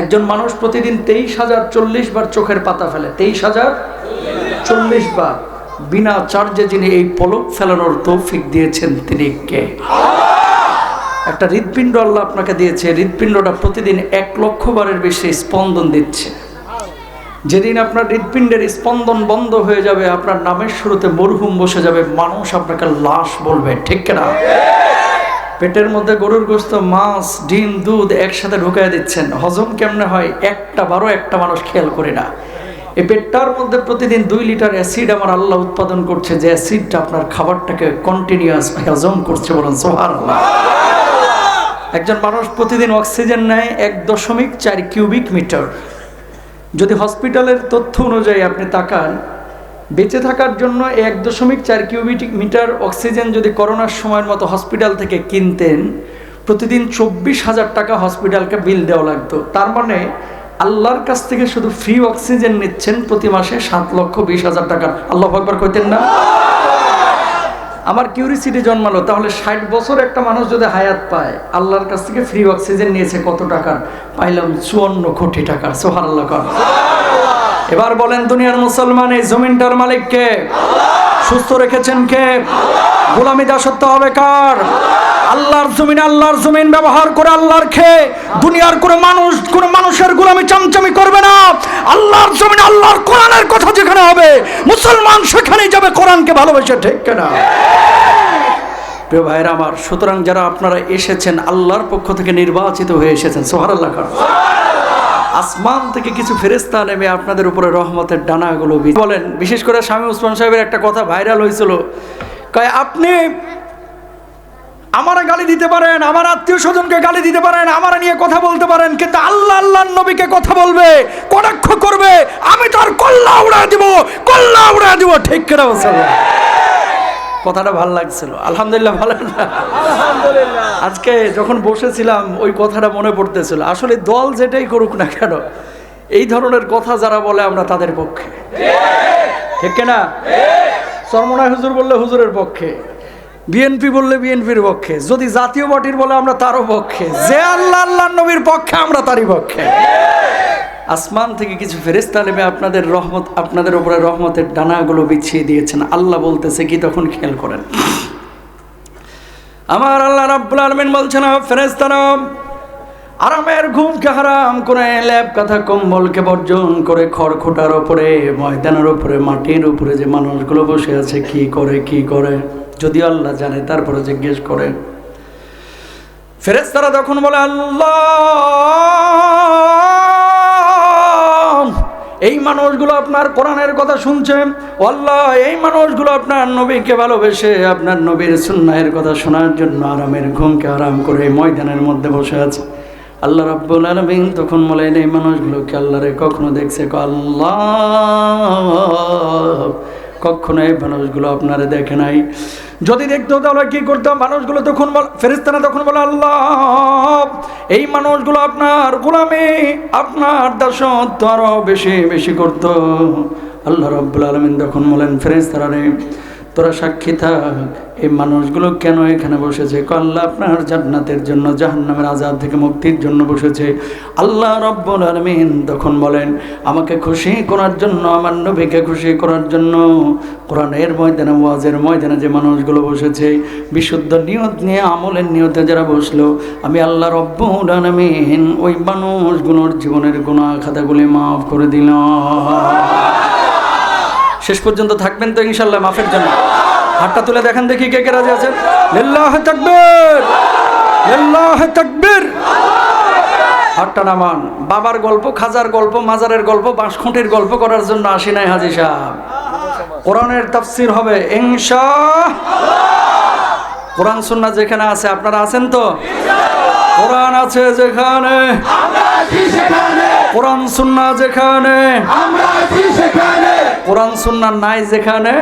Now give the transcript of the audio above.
একজন মানুষ প্রতিদিন তেইশ হাজার চল্লিশ বার চোখের পাতা ফেলে, তেইশ হাজার চল্লিশ বার বিনা চার্জে যিনি এই পলক ফেলানোর তৌফিক দিয়েছেন তিনি কে? একটা হৃৎপিণ্ড আল্লাহ আপনাকে দিয়েছে, হৃৎপিণ্ডটা প্রতিদিন এক লক্ষ বারের বেশি স্পন্দন দিচ্ছে। যেদিন আপনার হৃৎপিণ্ডের স্পন্দন বন্ধ হয়ে যাবে, আপনার নামের শুরুতে মরহুম বসে যাবে, মানুষ আপনাকে লাশ বলবে, ঠিক না পেটের মধ্যে গরুর গোস্ত, মাছ, ডিম, দুধ একসাথে ঢুকাই দিচ্ছেন। হজম কেমনে হয়? একটা বারো একটা মানুষ খেয়াল করে না। এই পেটটার মধ্যে প্রতিদিন দুই লিটার অ্যাসিড আমার আল্লাহ উৎপাদন করছে। যে অ্যাসিডটা আপনার খাবারটাকে কন্টিনিউয়াস হজম করছে বলুন সোহার একজন মানুষ প্রতিদিন অক্সিজেন নেয় এক দশমিক চার কিউবিক মিটার। যদি হসপিটালের তথ্য অনুযায়ী আপনি তাকান বেঁচে থাকার জন্য এক দশমিক চার কিউবিক মিটার অক্সিজেন যদি করোনার সময়ের মতো হসপিটাল থেকে কিনতেন, প্রতিদিন চব্বিশ হাজার টাকা হসপিটালকে বিল দেওয়া লাগতো। তার মানে আল্লাহর কাছ থেকে শুধু ফ্রি অক্সিজেন নিচ্ছেন প্রতি মাসে সাত লক্ষ বিশ হাজার টাকা। আল্লাহ একবার কইতেন না? আমার কিউরিসিটি জন্মালো, তাহলে ষাট বছর একটা মানুষ যদি হায়াত পায়, আল্লাহর কাছ থেকে ফ্রি অক্সিজেন নিয়েছে কত টাকার? পাইলাম চুয়ান্ন কোটি টাকার সোহার আল্লাহ এবার বলেন দুনিয়ার মুসলমান এই জমিনটার মালিক কে সুস্থ রেখেছেন কে? গোলামি দাসত্ব হবে কার? আল্লাহর জমিন আল্লাহর জমিন ব্যবহার করে আল্লাহর খেয়ে দুনিয়ার কোনো মানুষ, কোনো মানুষের গোলামি চামচামি করবে না। আল্লাহর জমিন, আল্লাহর কোরআনের কথা যেখানে হবে, মুসলমান সেখানেই যাবে কোরআনকে ভালোবেসে, ঠিক কেনা? প্রিয় ভাইরা আমার, সুতরাং যারা আপনারা এসেছেন, আল্লাহর পক্ষ থেকে নির্বাচিত হয়ে এসেছেন সোহার আল্লাহ আসমান থেকে কিছু ফেরেস্তা নেমে আপনাদের উপরে রহমতের ডানাগুলো বলেন, বিশেষ করে স্বামী উসমান সাহেবের একটা কথা ভাইরাল হয়েছিল। কয়, আপনি আমারা গালি দিতে পারেন, আমার আত্মীয় স্বজনকে গালি দিতে পারেন, আমার নিয়ে কথা বলতে পারেন, কিন্তু আল্লাহ আল্লাহ নবীকে কথা বলবে, কটাক্ষ করবে, আমি তার কল্লা উড়া দিব, কল্লা উড়া দিব, ঠিক কেনা কথাটা ভালো লাগছিল। আলহামদুলিল্লাহ ভালো না? আজকে যখন বসেছিলাম ওই কথাটা মনে পড়তেছিল। আসলে দল যেটাই করুক না কেন এই ধরনের কথা যারা বলে আমরা তাদের পক্ষে। ঠিক না সরমনায় হুজুর বললে হুজুরের পক্ষে বিএনপি বললে বিএনপির পক্ষে যদি জাতীয় পার্টির বলে আমরা তারও পক্ষে যে আল্লাহ আল্লাহ নবীর পক্ষে আমরা তারই পক্ষে। আসমান থেকে কিছু ফেরেস্তা নেমে আপনাদের রহমত, আপনাদের উপরে রহমতের ডানাগুলো বিছিয়ে দিয়েছেন। আল্লাহ বলতেছে কি, তখন খেয়াল করেন। আমার আল্লাহ রাব্বুল আলামিন বলছেন ফেরেস্তারা আরামের ঘুমকে হারাম করে ল্যাব কাঁথা কম্বলকে বর্জন করে খড়খোটার ওপরে, ময়দানের উপরে মাটির উপরে যে মানুষগুলো বসে আছে, কি করে কি করে? যদি আল্লাহ জানে, তারপরে জিজ্ঞেস করে। ফেরেস্তারা তখন বলে, আল্লাহ! এই মানুষগুলো আপনার কোরআনের কথা শুনছে আল্লাহ, এই মানুষগুলো আপনার নবীকে ভালোবেসে আপনার নবীর সুন্নাহের কথা শোনার জন্য আরামের ঘুমকে আরাম করে ময়দানের মধ্যে বসে আছে। আল্লাহ রাব্বুল আলামিন তখন বলেন, এই মানুষগুলোকে আল্লাহরে কখনো দেখছে? আল্লাহ। কখনো এই মানুষগুলো আপনারা দেখে নাই। যদি দেখতো তাহলে কি করতাম? মানুষগুলো তখন ফেরিস্তানা তখন বলে, আল্লাহ, এই মানুষগুলো আপনার গোলামে, আপনার দাসত্ব আরও বেশি বেশি করত। আল্লাহ রব্বুল আলমিন তখন বলেন ফেরেস্তারা রে তোরা সাক্ষী থাক। এই মানুষগুলো কেন এখানে বসেছে? ক আল্লাহ আপনার জান্নাতের জন্য, জাহান্নামের আজাদ থেকে মুক্তির জন্য বসেছে। আল্লাহ রব্বুল আলমিন তখন বলেন, আমাকে খুশি করার জন্য, আমার নবীকে খুশি করার জন্য কোরআনের ময়দানে, ওয়াজের ময়দানে যে মানুষগুলো বসেছে, বিশুদ্ধ নিয়ত নিয়ে, আমলের নিয়তে যারা বসল, আমি আল্লাহ রব্বুল আলমিন ওই মানুষগুলোর জীবনের গুণা খাতাগুলি মাফ করে দিলাম। শেষ পর্যন্ত থাকবেন তো ইনশাল্লাহ মাফের জন্য। হাতটা তুলে দেখেন দেখি কে কে রাজি আছেন। লিল্লাহ তাকবীর লিল্লাহ তাকবীর হাতটা নামান। বাবার গল্প, খাজার গল্প, মাজারের গল্প, বাঁশখুঁটির গল্প করার জন্য আসি নাই হাজি সাহেব। কোরআনের তাফসির হবে ইনশা কোরআন সুন্নাহ যেখানে আছে, আপনারা আছেন তো? কোরআন আছে যেখানে। কোরআন সুন্না যেখানে কোরআন সুন্না নাই যেখানে